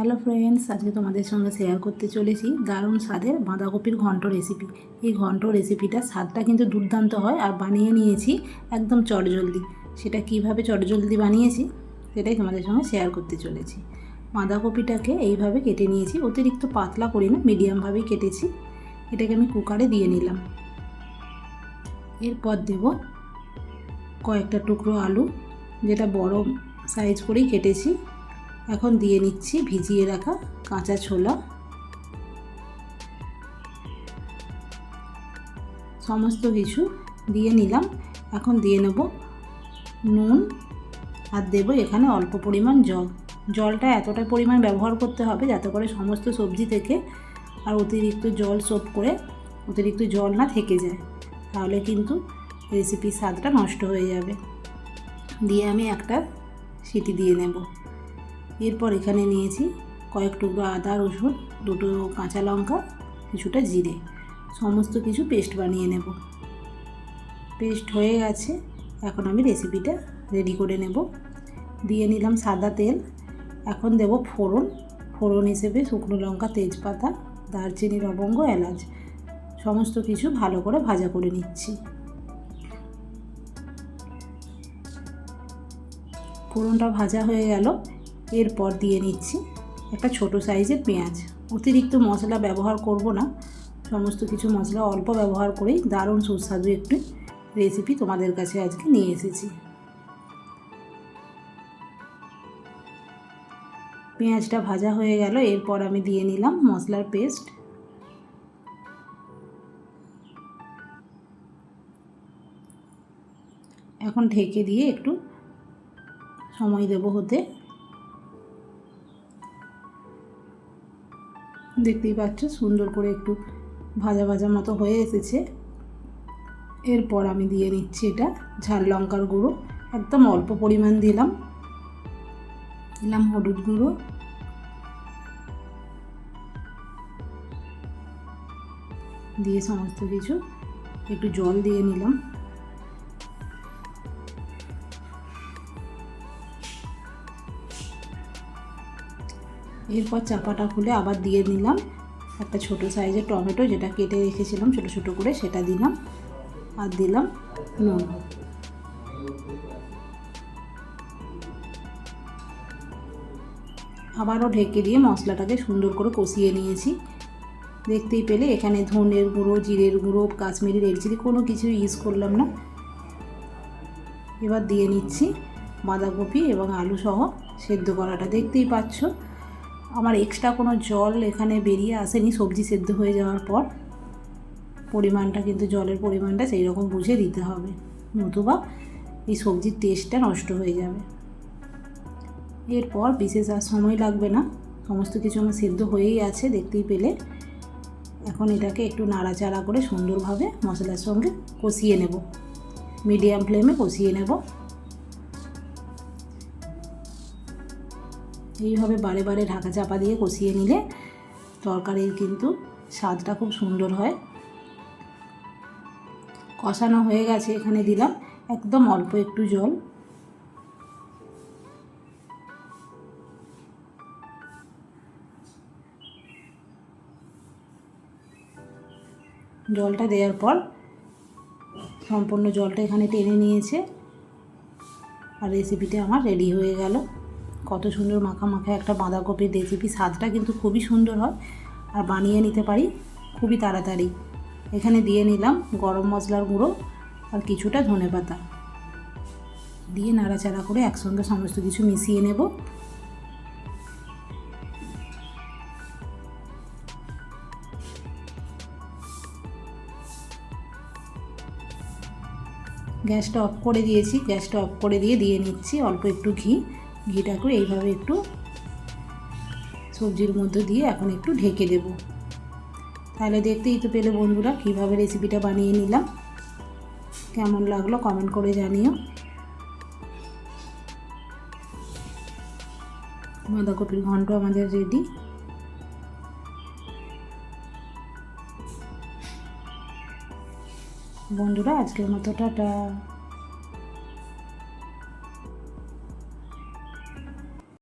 Hello friends আজকে তোমাদের সঙ্গে শেয়ার করতে চলেছি দারুণ স্বাদের বাঁধাকপির ঘন্ট রেসিপি এই ঘন্ট রেসিপিটা স্বাদটা কিন্তু দুর্দান্ত হয় আর বানিয়ে নিয়েছি একদম চটজলদি। সেটা কীভাবে চটজলদি বানিয়েছি সেটাই তোমাদের সঙ্গে শেয়ার করতে চলেছি। বাঁধাকপিটাকে এইভাবে কেটে নিয়েছি, অতিরিক্ত পাতলা করি না মিডিয়ামভাবেই কেটেছি। এটাকে আমি কুকারে দিয়ে নিলাম। এরপর দেব কয়েকটা টুকরো আলু, যেটা বড় সাইজ করেই কেটেছি। এখন দিয়ে নিচ্ছি ভিজিয়ে রাখা কাঁচা ছোলা। সমস্ত কিছু দিয়ে নিলাম। এখন দিয়ে নেব নুন আর দেব এখানে অল্প পরিমাণ জল। জলটা এতটা পরিমাণ ব্যবহার করতে হবে যাতে করে সমস্ত সবজি থেকে আর অতিরিক্ত জল সোপ করে অতিরিক্ত জল না থেকে যায়। তাহলে কিন্তু রেসিপির স্বাদটা নষ্ট হয়ে যাবে। দিয়ে আমি একটা সিটি দিয়ে নেব। এরপর এখানে নিয়েছি কয়েক টুকরো আদা, রসুন, দুটো কাঁচা লঙ্কা, কিছুটা জিরে। সমস্ত কিছু পেস্ট বানিয়ে নেব। পেস্ট হয়ে গেছে। এখন আমি রেসিপিটা রেডি করে নেব। দিয়ে নিলাম সাদা তেল। এখন দেব ফোড়ন। ফোড়ন হিসেবে শুকনো লঙ্কা, তেজপাতা দারচিনি লবঙ্গ এলাচ সমস্ত কিছু ভালো করে ভাজা করে নিচ্ছি। ফোড়নটা ভাজা হয়ে গেল। এরপর দিয়ে নিচ্ছি একটা ছোট সাইজের পেঁয়াজ। অতিরিক্ত মশলা ব্যবহার করব না। সমস্ত কিছু মশলা অল্প ব্যবহার করেই দারুণ সুস্বাদু একটি রেসিপি তোমাদের কাছে আজকে নিয়ে এসেছি। পেঁয়াজটা ভাজা হয়ে গেল, এরপর আমি দিয়ে নিলাম মশলার পেস্ট। এখন ঢেকে দিয়ে একটু সময় দেব হতে। দেখতেই পাচ্ছ, সুন্দর করে একটু ভাজা ভাজা মতো হয়ে এসেছে। এরপর আমি দিয়ে নিচ্ছি এটা ঝাল লঙ্কার গুঁড়ো। একদম অল্প পরিমাণ দিলাম। দিলাম হলুদ গুঁড়ো। দিয়ে সমস্ত কিছু একটু জল দিয়ে নিলাম। এরপর চাপাটা খুলে আবার দিয়ে নিলাম একটা ছোট সাইজের টমেটো যেটা কেটে রেখেছিলাম, ছোট ছোট করে সেটা দিলাম আর দিলাম নুন। আবারও ঢেকে দিয়ে মশলাটাকে সুন্দর করে কষিয়ে নিয়েছি। দেখতেই পেলে এখানে ধনের গুঁড়ো, জিরের গুঁড়ো, কাশ্মীরি রেড চিলি কোনো কিছু ইউজ করলাম না। এবার দিয়ে নিচ্ছি বাঁধাকপি এবং আলু সহ সেদ্ধ করাটা। দেখতেই পাচ্ছ আমার এক্সট্রা কোনো জল এখানে বেরিয়ে আসেনি, সবজি সেদ্ধ হয়ে যাওয়ার পর। পরিমাণটা কিন্তু জলের পরিমাণটা সেই রকম বুঝে দিতে হবে। নতুবা এই সবজির টেস্টটা নষ্ট হয়ে যাবে। এরপর বিশেষ আর সময় লাগবে না। সমস্ত কিছু আমার সেদ্ধ হয়েই আছে, দেখতেই পেলে। এখন এটাকে একটু নাড়াচাড়া করে সুন্দরভাবে মশলার সঙ্গে কষিয়ে নেব। মিডিয়াম ফ্লেমে কষিয়ে নেব। এইভাবে বারে বারে ঢাকা চাপা দিয়ে কষিয়ে নিলে তরকারির কিন্তু স্বাদটা খুব সুন্দর হয়। কষানো হয়ে গেছে, এখানে দিলাম একদম অল্প একটু জল। জলটা দেওয়ার পর সম্পূর্ণ জলটা এখানে টেনে নিয়েছে। আর রেসিপিটা আমার রেডি হয়ে গেল। কত সুন্দর মাখা মাখা একটা বাঁধাকপির রেসিপি স্বাদটা কিন্তু খুবই সুন্দর হয়। আর বানিয়ে নিতে পারি খুবই তাড়াতাড়ি। এখানে দিয়ে নিলাম গরম মশলার গুঁড়ো আর কিছুটা ধনে পাতা। দিয়ে নাড়াচাড়া করে একসঙ্গে সমস্ত কিছু মিশিয়ে নেব। গ্যাসটা অফ করে দিয়েছি। গ্যাসটা অফ করে দিয়ে দিয়ে নিচ্ছি অল্প একটু ঘি। ঘিটাকে এইভাবে একটু সবজির মধ্যে দিয়ে এখন একটু ঢেকে দেব। তাহলে দেখতেই তো পেলে বন্ধুরা কীভাবে রেসিপিটা বানিয়ে নিলাম। কেমন লাগল কমেন্ট করে জানিও। বাঁধাকপির ঘন্ট আমাদের রেডি বন্ধুরা আজকের মতো টাটা।